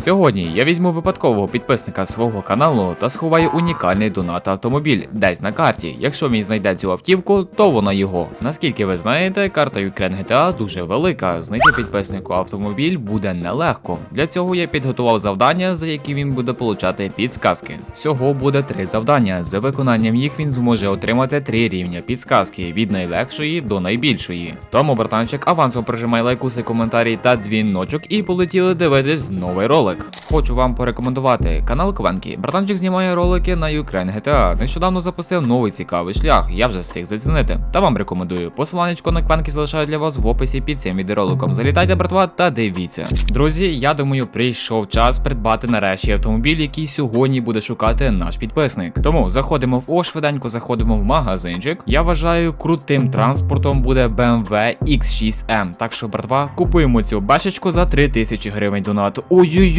Сьогодні я візьму випадкового підписника свого каналу та сховаю унікальний донат автомобіль десь на карті. Якщо він знайде цю автівку, то вона його. Наскільки ви знаєте, карта Ukraine GTA дуже велика. Знайти підписнику автомобіль буде нелегко. Для цього я підготував завдання, за які він буде получати підсказки. Всього буде три завдання. За виконанням їх він зможе отримати три рівня підсказки від найлегшої до найбільшої. Тому, братанчик, авансом прижимай лайкуси, коментарі та дзвіночок і полетіли дивитись новий ролик. Хочу вам порекомендувати канал Квенкі. Братанчик знімає ролики на Ukraine GTA. Нещодавно запустив новий цікавий шлях. Я вже встиг зацінити. Та вам рекомендую. Посиланнячко на Квенкі залишаю для вас в описі під цим відеороликом. Залітайте, братва, та дивіться. Друзі, я думаю, прийшов час придбати нарешті автомобіль, який сьогодні буде шукати наш підписник. Тому заходимо в О, швиденько заходимо в магазинчик. Я вважаю, крутим транспортом буде BMW X6M. Так що, братва, купуємо цю бешечку за 3000 гривень донату.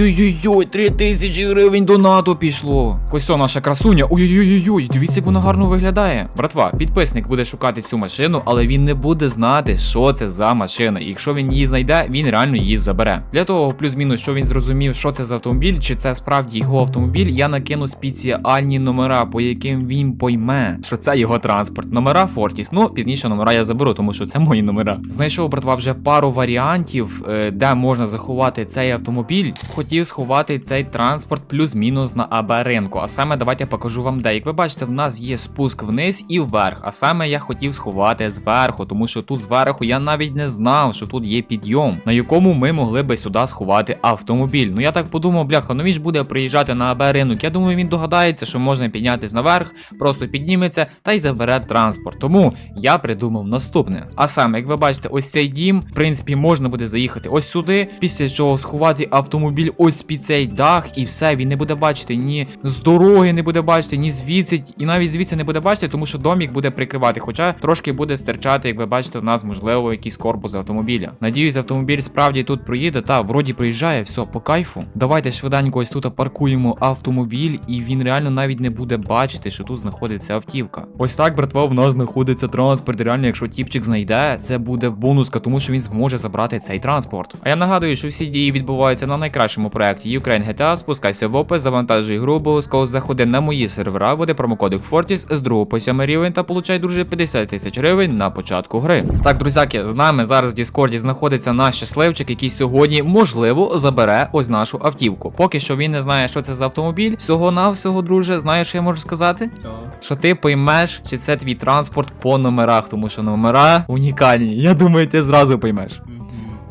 Ой-ой-ой-ой, 3000 гривень донату пішло. Ось о, наша красуня. Ой-ой-ой, дивіться, як вона гарно виглядає. Братва, підписник буде шукати цю машину, але він не буде знати, що це за машина. І якщо він її знайде, він реально її забере. Для того, плюс-мінус, що він зрозумів, що це за автомобіль, чи це справді його автомобіль, я накину спеціальні номера, по яким він пойме, що це його транспорт. Номера Фортіс. Ну, пізніше номера я заберу, тому що це мої номера. Знайшов, братва, вже пару варіантів, е, де можна заховати цей автомобіль. Хотів сховати цей транспорт плюс-мінус на АБ ринку. А саме давайте покажу вам де. Як ви бачите, в нас є спуск вниз і вверх. А саме я хотів сховати зверху, тому що тут зверху я навіть не знав, що тут є підйом, на якому ми могли би сюди сховати автомобіль. Ну я так подумав, бляха, ну він ж буде приїжджати на АБ ринок. Я думаю, він догадається, що можна піднятися наверх, просто підніметься та й забере транспорт. Тому я придумав наступне. А саме, як ви бачите, ось цей дім, в принципі, можна буде заїхати ось сюди, після чого сховати автомобіль ось під цей дах, і все, він не буде бачити ні з дороги, не буде бачити, ні звідси, і навіть звідси не буде бачити, тому що домік буде прикривати. Хоча трошки буде стирчати, як ви бачите, в нас можливо якийсь корпус автомобіля. Надіюсь, автомобіль справді тут проїде. Та вроді проїжджає, все по кайфу. Давайте швиденько ось тут паркуємо автомобіль, і він реально навіть не буде бачити, що тут знаходиться автівка. Ось так, братва, в нас знаходиться транспорт. Реально, якщо тіпчик знайде, це буде бонуска, тому що він зможе забрати цей транспорт. А я нагадую, що всі дії відбуваються на найкращому проєкті Ukraine GTA. Спускайся в опис, завантажуй гру, обов'язково заходи на мої сервера, вводи промокодик Fortis з 2 по 7 рівень та получай, друже, 50 тисяч гривень на початку гри. Так, друзяки, з нами зараз в Діскорді знаходиться наш щасливчик, який сьогодні, можливо, забере ось нашу автівку. Поки що він не знає, що це за автомобіль. Всього навсього, друже, знаєш, що я можу сказати? Що? Що ти поймеш, чи це твій транспорт по номерах, тому що номера унікальні. Я думаю, ти зразу поймеш.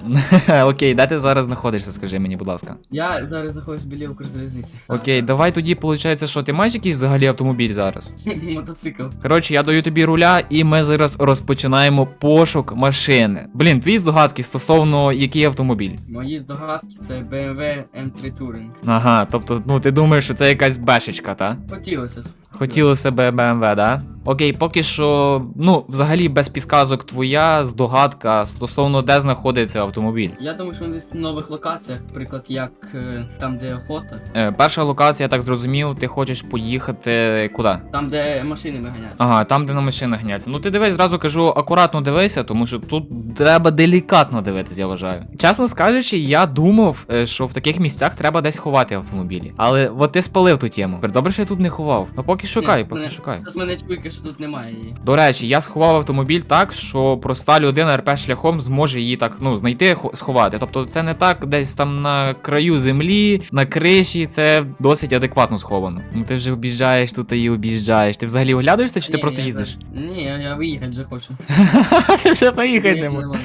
Окей, де ти зараз знаходишся, скажи мені, будь ласка. Я зараз знаходжусь біля Укрзалізниці. Окей, давай тоді, виходить, що ти маєш якийсь взагалі автомобіль зараз? Мотоцикл. Коротше, я даю тобі руля, і ми зараз розпочинаємо пошук машини. Блін, твої здогадки стосовно який автомобіль. Мої здогадки це BMW M3 Touring. Ага, тобто, ну ти думаєш, що це якась бешечка, та? Хотілося. Хотіли себе BMW, да? Окей, поки що, ну, взагалі без підказок твоя здогадка стосовно де знаходиться автомобіль. Я думаю, що вони десь на нових локаціях, наприклад, як е, там, де охота, Е, перша локація, я так зрозумів, ти хочеш поїхати куди? там, де машини виганяються. Ага, там, де на машинах гняться. Ну ти дивись, зразу кажу, акуратно дивися, тому що тут треба делікатно дивитись, я вважаю. Чесно скажучи, я думав, е, що в таких місцях треба десь ховати автомобілі. Але от ти спалив ту тему. Добре, що я тут не ховав. Ну поки шукай, поки мене- шукай. Зараз мене чуйка, що тут немає її. До речі, я сховав автомобіль так, що проста людина РП шляхом зможе її так ну знайти, сховати. Тобто це не так десь там на краю землі, на криші, це досить адекватно сховано. Ну ти вже об'їжджаєш тут і об'їжджаєш. Ти взагалі оглядуєшся, чи ти просто я їздиш? Ні, я, виїхати вже хочу. Ти вже поїхати Ні, не можеш.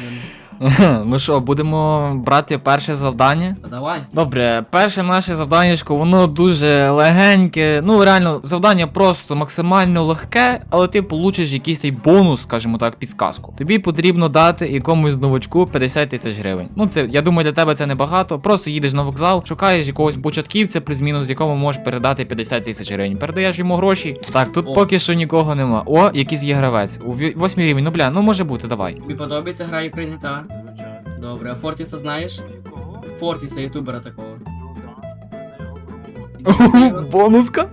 Ну що, будемо брати перше завдання? Та давай. Добре, перше наше завданнячко, воно дуже легеньке. Ну, реально, завдання просто максимально легке, але ти получиш якийсь цей бонус, скажімо так, підсказку. Тобі потрібно дати якомусь новачку 50 тисяч гривень. Ну, це я думаю, для тебе це небагато. Просто їдеш на вокзал, шукаєш якогось початківця, плюс-мінус, якому можеш передати 50 тисяч гривень. Передаєш йому гроші. Так, тут О. поки що нікого нема. О, якийсь є гравець. У ві- восьмій рівень. Ну бля, ну може бути, давай. Тобі подобається гра Ukraine GTA? Добре, а Фортіса знаєш? Фортіса, ютубера такого. Дивишся його? Бонуска?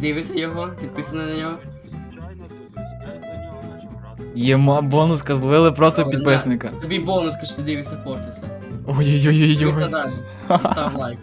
Дивишся його, підписаний на нього. Єма, бонуска злили просто Добре, підписника. Тобі бонус, що ти дивишся Фортіса. Ой-ой-ой-ой. Дивися далі. Став лайк.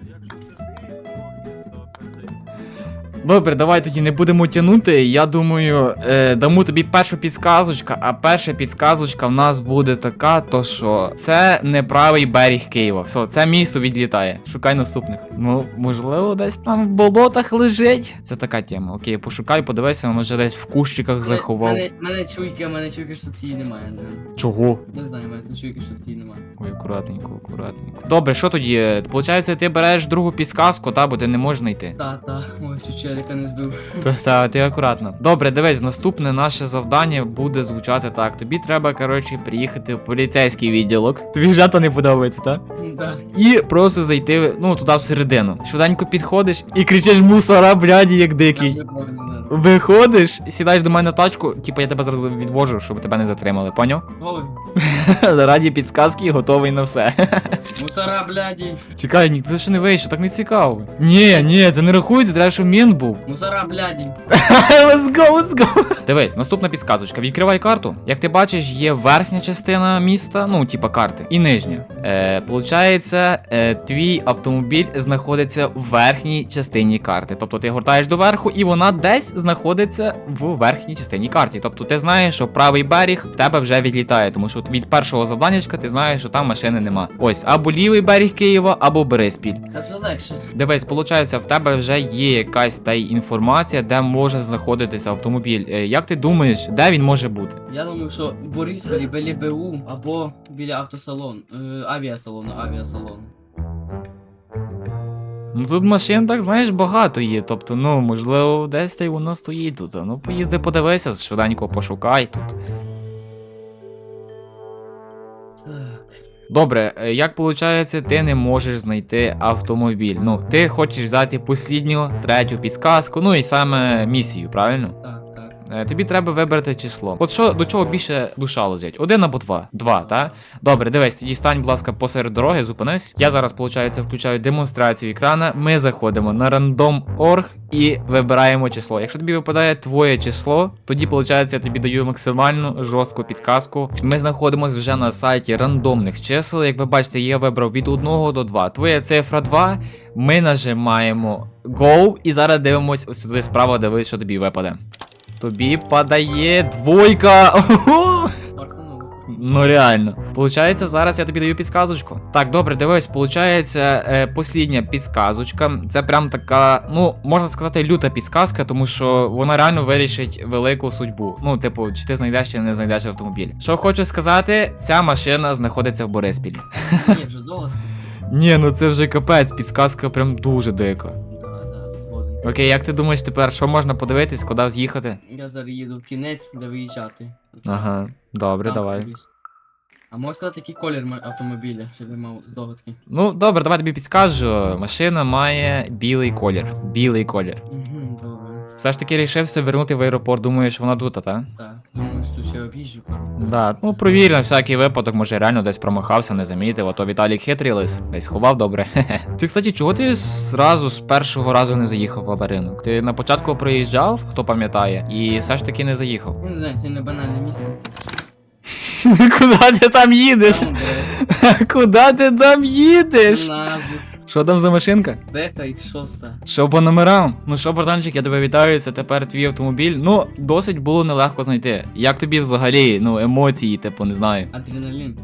Добре, давай тоді не будемо тягнути. Я думаю, е, дамо тобі першу підсказочку, а перша підсказочка в нас буде така, то що це не правий берег Києва. Все, це місто відлітає. Шукай наступних. Ну, можливо, десь там в болотах лежить. Це така тема. Окей, пошукай, подивися, може десь в кущиках заховав. Мене, мене чуйка, мене чуйка, що її немає. Не, Чого? не знаю, мене це чуйка, що її немає. Ой, акуратненько, акуратненько. Добре, що тоді? Е, Получається, ти береш другу підсказку, та, бо ти не можеш знайти. Та, та, ой, чуть челіка не збив. Та, та, ти акуратно. Добре, дивись, наступне наше завдання буде звучати так. Тобі треба, коротше, приїхати в поліцейський відділок. Тобі вже то не подобається, так? Да. І просто зайти, ну, туди всередину. Швиденько підходиш і кричиш мусора, бляді, як дикий. Знаю. Виходиш, сідаєш до мене в тачку, типу я тебе зараз відвожу, щоб тебе не затримали, поняв? Ой, Раді підсказки готовий на все. мусора, бляді. Чекай, ні, це ще не вийшло, так не цікаво. Ні, ні, це не рахується, треба, щоб мент був. Мусора, бляді. let's go, let's go. Дивись, наступна підсказочка. Відкривай карту. Як ти бачиш, є верхня частина міста, ну, типа карти, і нижня. Е, получається, е, твій автомобіль знаходиться в верхній частині карти. Тобто ти гортаєш до верху, і вона десь знаходиться в верхній частині карти. Тобто ти знаєш, що правий берег в тебе вже відлітає, тому що від першого завданнячка ти знаєш, що там машини нема. Ось або лівий берег Києва, або Бориспіль. Та вже легше. Дивись, виходить, в тебе вже є якась та інформація, де може знаходитися автомобіль. Е, Як ти думаєш, де він може бути? Я думаю, що Борисполі біля БУ або біля автосалону. Е, авіасалону, авіасалону. Ну тут машин, так знаєш, багато є. Тобто, ну, можливо, десь та й воно стоїть тут. Ну, поїзди, подивися, швиденько пошукай тут. Добре, е, як виходить, ти не можеш знайти автомобіль. Ну, ти хочеш взяти послідню, третю підсказку, ну і саме місію, правильно? Так, Тобі треба вибрати число. От що до чого більше душа лежить? Один або два? Два, так? Добре, дивись, тоді стань, будь ласка, посеред дороги, зупинись. Я зараз, виходить, включаю демонстрацію екрана. Ми заходимо на random.org і вибираємо число. Якщо тобі випадає твоє число, тоді, виходить, я тобі даю максимальну жорстку підказку. Ми знаходимося вже на сайті рандомних чисел. Як ви бачите, я вибрав від 1 до 2. Твоя цифра 2. Ми нажимаємо Go і зараз дивимось сюди справа, дивись, що тобі випаде. Тобі падає двойка. Ого! Ну реально. Получається, зараз я тобі даю підсказочку. Так, добре, дивись, получається, е, послідня підсказочка. Це прям така, ну, можна сказати, люта підсказка, тому що вона реально вирішить велику судьбу. Ну, типу, чи ти знайдеш, чи не знайдеш автомобіль. Що хочу сказати, ця машина знаходиться в Бориспілі. Ні, вже довго. Ні, ну це вже капець, підсказка прям дуже дика. Окей, як ти думаєш тепер, що можна подивитись, куди з'їхати? Я зараз їду в кінець, де виїжджати. Ага, добре, Там давай. подивлюсь. А можеш сказати, який колір ма- автомобіля, щоб я мав здогадки? Ну, добре, давай тобі підскажу. Машина має білий колір. Білий колір. Добре. Все ж таки рішився вернути в аеропорт, думаєш, вона тут, та? Так, думаю, що ще об'їжджу пару. Да, ну провір на всякий випадок, може реально десь промахався, не замітив, а то Віталік хитрий лис, десь ховав добре. ти, кстати, чого ти зразу з першого разу не заїхав в аваринок? Ти на початку приїжджав, хто пам'ятає, і все ж таки не заїхав. Я не знаю, це не банальне місце. Куди ти там їдеш? Там десь. Куди ти там їдеш? Назвис. Що там за машинка? Беха і шоста. Що по номерам? Ну що, братанчик, я тебе вітаю, це тепер твій автомобіль. Ну, досить було нелегко знайти. Як тобі взагалі, ну, емоції, типу, не знаю. Адреналін.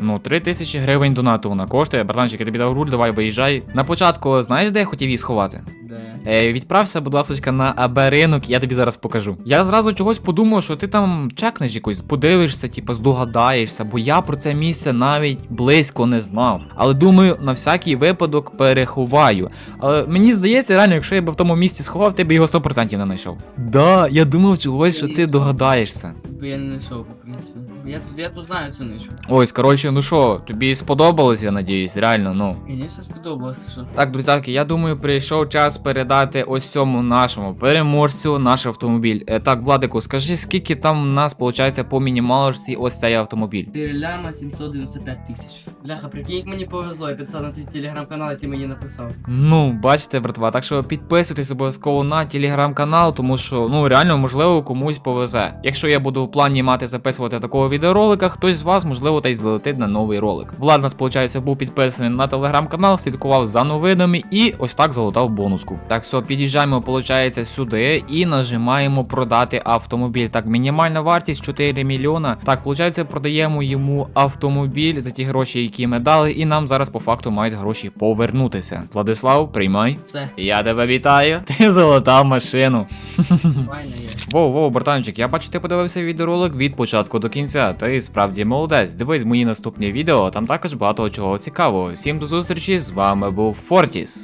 Ну, 3 тисячі гривень донату вона коштує. Братанчик, я тобі дав руль, давай виїжджай. На початку, знаєш, де я хотів її сховати? Де? Е, відправся, будь ласка, на АБ ринок, я тобі зараз покажу. Я зразу чогось подумав, що ти там чекнеш якось, подивишся, типу, здогадаєшся, бо я про це місце навіть близько не знав. Але думаю, на всякий випадок переховаю. Але мені здається, реально, якщо я б в тому місці сховав, ти б його 100% не знайшов. Да, я думав чогось, що ти догадаєшся. Бо я не знайшов, в принципі. Я тут, я тут знаю цю ничу. Ось, коротше, ну що, тобі сподобалось, я надіюсь, реально, ну. Мені ще сподобалося, що. Так, друзяки, я думаю, прийшов час передати ось цьому нашому переможцю наш автомобіль. Е, так, Владику, скажи, скільки там у нас виходить по мінімалочці ось цей автомобіль? 4 ляма 795 тисяч. Бляха, прикинь, як мені повезло, я підписав на твій телеграм-канал, і ти мені написав. Ну, бачите, братва, так що підписуйтесь обов'язково на телеграм-канал, тому що ну реально можливо комусь повезе. Якщо я буду в плані мати записувати такого відеоролика, хтось з вас, можливо, та й злетить на новий ролик. Влад нас, виходить, був підписаний на телеграм-канал, слідкував за новинами і ось так залутав бонуску. Так все, під'їжджаємо, виходить, сюди і нажимаємо продати автомобіль. Так, мінімальна вартість 4 мільйона. Так, виходить, продаємо йому автомобіль за ті гроші, які ми дали, і нам зараз по факту мають гроші повернутися. Владислав, приймай. Все, Я тебе вітаю. Ти золота машину. Воу, воу, братанчик, я бачу, ти подивився відеоролик від початку до кінця. Ти справді молодець. Дивись мої наступні відео, там також багато чого цікавого. Всім до зустрічі, з вами був Фортіс.